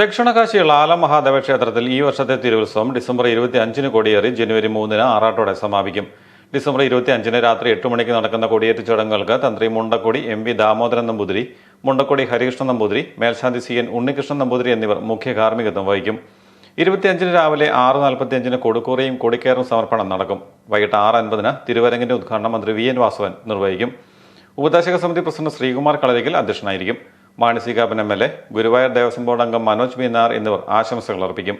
ദക്ഷിണകാശി ലാല മഹാദേവ ക്ഷേത്രത്തിൽ ഈ വർഷത്തെ തിരുവുത്സവം ഡിസംബർ ഇരുപത്തി അഞ്ചിന് കൊടിയേറി ജനുവരി മൂന്നിന് ആറാട്ടോടെ സമാപിക്കും. ഡിസംബർ ഇരുപത്തി അഞ്ചിന് രാത്രി എട്ട് മണിക്ക് നടക്കുന്ന കൊടിയേറ്റ് ചടങ്ങുകൾക്ക് തന്ത്രി മുണ്ടക്കൊടി എം വി ദാമോദരൻ നമ്പൂതിരി മുണ്ടക്കൊടി ഹരികൃഷ്ണൻ നമ്പൂതിരി മേൽശാന്തി സി എൻ ഉണ്ണികൃഷ്ണൻ നമ്പൂതിരി എന്നിവർ മുഖ്യ കാർമ്മികത്വം വഹിക്കും. ഇരുപത്തിയഞ്ചിന് രാവിലെ ആറ് നാൽപ്പത്തിയഞ്ചിന് കൊടുക്കൂറയും കൊടിക്കയറും സമർപ്പണം നടക്കും. വൈകിട്ട് ആറ് അൻപതിന് തിരുവരങ്ങിന്റെ ഉദ്ഘാടനം മന്ത്രി വി എൻ വാസവൻ നിർവഹിക്കും. ഉപദേശക സമിതി പ്രസിഡന്റ് ശ്രീകുമാർ കളരിക്കൽ അധ്യക്ഷനായിരിക്കും. മാനസികാപൻ M L A Guruvayur Devaswom board അംഗം മനോജ് മീനാർ എന്നിവർ ആശംസകൾ അർപ്പിക്കും.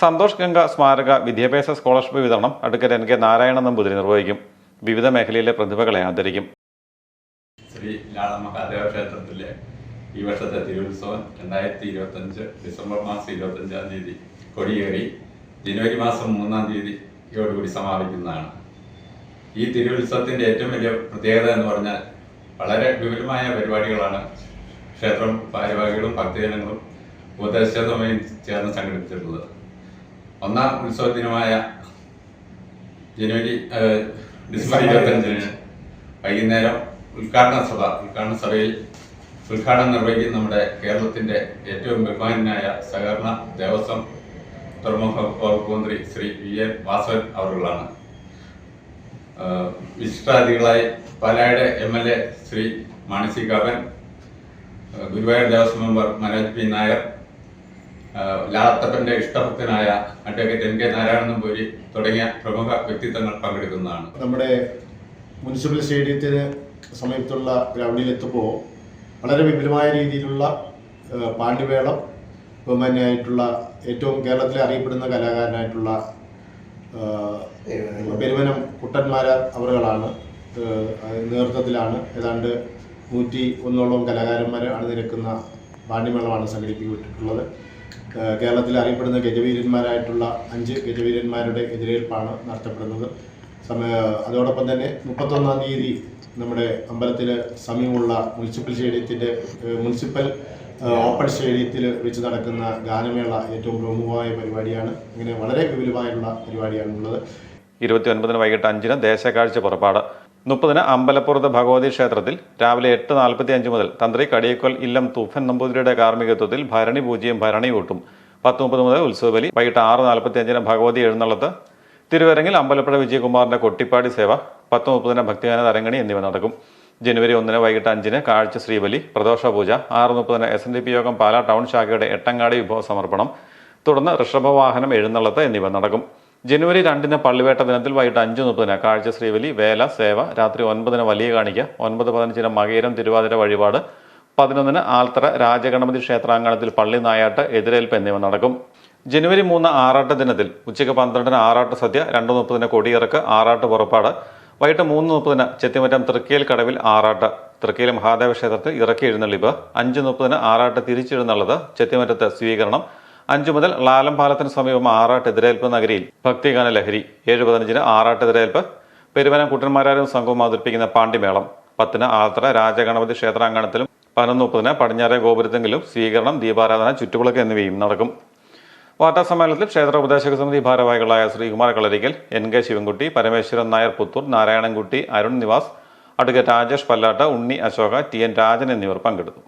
സന്തോഷ് ഗംഗ സ്മാരക വിദ്യാഭ്യാസ സ്കോളർഷിപ്പ് വിതരണം advocate N K Narayana Namboothiri നിർവഹിക്കും. വിവിധ മേഖലയിലെ പ്രതിഭകളെ ആദരിക്കും. ശ്രീ ലാളമഹാദേവ ക്ഷേത്രത്തിലെ ഈ വർഷത്തെ തിരുവുത്സവം രണ്ടായിരത്തി ഇരുപത്തഞ്ച് ഡിസംബർ മാസം ഇരുപത്തഞ്ചാം തീയതി കൊടിയേറി ജനുവരി മാസം മൂന്നാം തീയതിയോടുകൂടി സമാപിക്കുന്നതാണ്. ഈ തിരുവുത്സവത്തിന്റെ ഏറ്റവും വലിയ പ്രത്യേകത എന്ന് പറഞ്ഞാൽ വളരെ വിപുലമായ പരിപാടികളാണ് ക്ഷേത്രം ഭാരവാഹികളും ഭക്തജനങ്ങളും ഉപദേശസമയം ചേർന്ന് സംഘടിപ്പിച്ചിട്ടുള്ളത്. ഒന്നാം ഉത്സവ ദിനമായ ജനുവരി ഡിസംബർ ഇരുപത്തഞ്ചിന് വൈകുന്നേരം ഉദ്ഘാടന സഭ ഉദ്ഘാടന സഭയിൽ ഉദ്ഘാടനം നിർവഹിക്കുന്ന നമ്മുടെ കേരളത്തിന്റെ ഏറ്റവും ബഹുമാനായ സഹകരണ ദേവസ്വം തുറമുഖ വകുപ്പ് മന്ത്രി ശ്രീ വി എൻ വാസവൻ അവറുകളാണ് ആഹ് വിശിഷ്ടാതിഥികളായി പാലായുടെ M L A Shri Mani C Kappan Guruvayur Devaswom member Manoj P. Nair ലാത്തപ്പന്റെ ഇഷ്ടഭക്തനായ advocate N. K. Narayanan Namboori തുടങ്ങിയ പ്രമുഖ വ്യക്തിത്വങ്ങൾ പങ്കെടുക്കുന്നതാണ്. നമ്മുടെ മുനിസിപ്പൽ സ്റ്റേഡിയത്തിന് സമീപത്തുള്ള ഗ്രൗണ്ടിലെത്തുമ്പോൾ വളരെ വിപുലമായ രീതിയിലുള്ള പാണ്ഡുവേളം ബഹുമാനായിട്ടുള്ള ബഹുമാന്യായിട്ടുള്ള ഏറ്റവും കേരളത്തിലെ അറിയപ്പെടുന്ന കലാകാരനായിട്ടുള്ള പെരുമനം പെരുവനം. കുട്ടന്മാര അവറുകളാണ് നേതൃത്വത്തിലാണ്. ഏതാണ്ട് നൂറ്റി ഒന്നോളം കലാകാരന്മാർ അണിനിരക്കുന്ന പാണ്ഡിമേളമാണ് സംഘടിപ്പിക്കപ്പെട്ടിട്ടുള്ളത്. കേരളത്തിൽ അറിയപ്പെടുന്ന ഗജവീരന്മാരായിട്ടുള്ള അഞ്ച് ഗജവീരന്മാരുടെ എതിരേൽപ്പാണ് നടത്തപ്പെടുന്നത്. സമയ അതോടൊപ്പം തന്നെ മുപ്പത്തൊന്നാം തീയതി നമ്മുടെ അമ്പലത്തിൽ സമീപമുള്ള മുനിസിപ്പൽ സ്റ്റേഡിയത്തിന്റെ മുനിസിപ്പൽ ഓപ്പൺ സ്റ്റേഡിയത്തിൽ വെച്ച് നടക്കുന്ന ഗാനമേള ഏറ്റവും പ്രമുഖമായ പരിപാടിയാണ്. ഇങ്ങനെ വളരെ വിപുലമായുള്ള പരിപാടിയാണുള്ളത്. ഇരുപത്തി ഒൻപതിന് വൈകിട്ട് അഞ്ചിന് ദേശകാഴ്ച പുറപ്പാട്. മുപ്പതിന് അമ്പലപ്പുറത്ത് ഭഗവതി ക്ഷേത്രത്തിൽ രാവിലെ എട്ട് നാൽപ്പത്തി അഞ്ച് മുതൽ തന്ത്രി കടിയക്കൊൽ ഇല്ലം തൂഫൻ നമ്പൂതിരിയുടെ കാർമ്മികത്വത്തിൽ ഭരണി പൂജയും ഭരണി കൂട്ടും പത്ത് മുപ്പത് മുതൽ ഉത്സവബലി വൈകിട്ട് ആറ് നാൽപ്പത്തി അഞ്ചിന് ഭഗവതി എഴുന്നള്ളത്ത്. തിരുവരങ്ങിൽ അമ്പലപ്പുഴ വിജയകുമാറിന്റെ കൊട്ടിപ്പാടി സേവ. പത്ത് മുപ്പതിന് ഭക്തിഗാന തരങ്ങണി എന്നിവ നടക്കും. ജനുവരി ഒന്നിന് വൈകിട്ട് അഞ്ചിന് കാഴ്ച ശ്രീബലി പ്രദോഷ പൂജ. ആറ് മുപ്പതിന് എസ് എൻ ഡി പി യോഗം പാലാ ടൗൺ ശാഖയുടെ എട്ടങ്ങാടി വിഭവ സമർപ്പണം. തുടർന്ന് ഋഷഭവാഹനം എഴുന്നള്ളത്ത് എന്നിവ നടക്കും. ജനുവരി രണ്ടിന് പള്ളിവേട്ട ദിനത്തിൽ വൈകിട്ട് അഞ്ച് മുപ്പതിന് കാഴ്ച ശ്രീവലി വേല സേവ രാത്രി ഒൻപതിന് വലിയ കാണിക്ക ഒൻപത് പതിനഞ്ചിന് മകേരം തിരുവാതിര വഴിപാട് പതിനൊന്നിന് ആൽത്തറ രാജഗണപതി ക്ഷേത്രാങ്കണത്തിൽ പള്ളി നായാട്ട് എതിരേൽപ്പ് എന്നിവ നടക്കും. ജനുവരി മൂന്ന് ആറാട്ട് ദിനത്തിൽ ഉച്ചയ്ക്ക് പന്ത്രണ്ടിന് ആറാട്ട് സദ്യ രണ്ട് മുപ്പതിന് കൊടിയിറക്ക് ആറാട്ട് പുറപ്പാട് വൈകിട്ട് മൂന്ന് മുപ്പതിന് ചെത്തിമറ്റം തൃക്കയിൽ കടവിൽ ആറാട്ട് തൃക്കയിൽ മഹാദേവ ക്ഷേത്രത്തിൽ ഇറക്കി എഴുന്നള്ളിപ്പ് അഞ്ച് മുപ്പതിന് ആറാട്ട് തിരിച്ചെഴുന്നള്ളത് ചെത്തിമറ്റത്ത് സ്വീകരണം അഞ്ചു മുതൽ ലാലം പാലത്തിന് സമീപം ആറാട്ട് എതിരേൽപ്പ് നഗരിയിൽ ഭക്തിഗാന ലഹരി ഏഴ് പതിനഞ്ചിന് ആറാട്ട് എതിരേൽപ്പ് പെരുവനം കുട്ടന്മാരാരും സംഘവും അവതരിപ്പിക്കുന്ന പാണ്ഡിമേളം പത്തിന് ആലത്തറ രാജഗണപതി ക്ഷേത്രാങ്കണത്തിലും പതിനൊന്ന് മുപ്പതിന് പടിഞ്ഞാറെ ഗോപുരത്തെങ്കിലും സ്വീകരണം ദീപാരാധന ചുറ്റുവിളക്ക് എന്നിവയും നടക്കും. വാർത്താ സമ്മേളനത്തിൽ ക്ഷേത്ര ഉപദേശക സമിതി ഭാരവാഹികളായ Sreekumar Kalarikkal N K Sivankutty Parameswaran Nair Puthur Narayanankutty Arun Nivas advocate Rajesh Pallatt Unni Ashoka T N Rajan എന്നിവർ പങ്കെടുത്തു.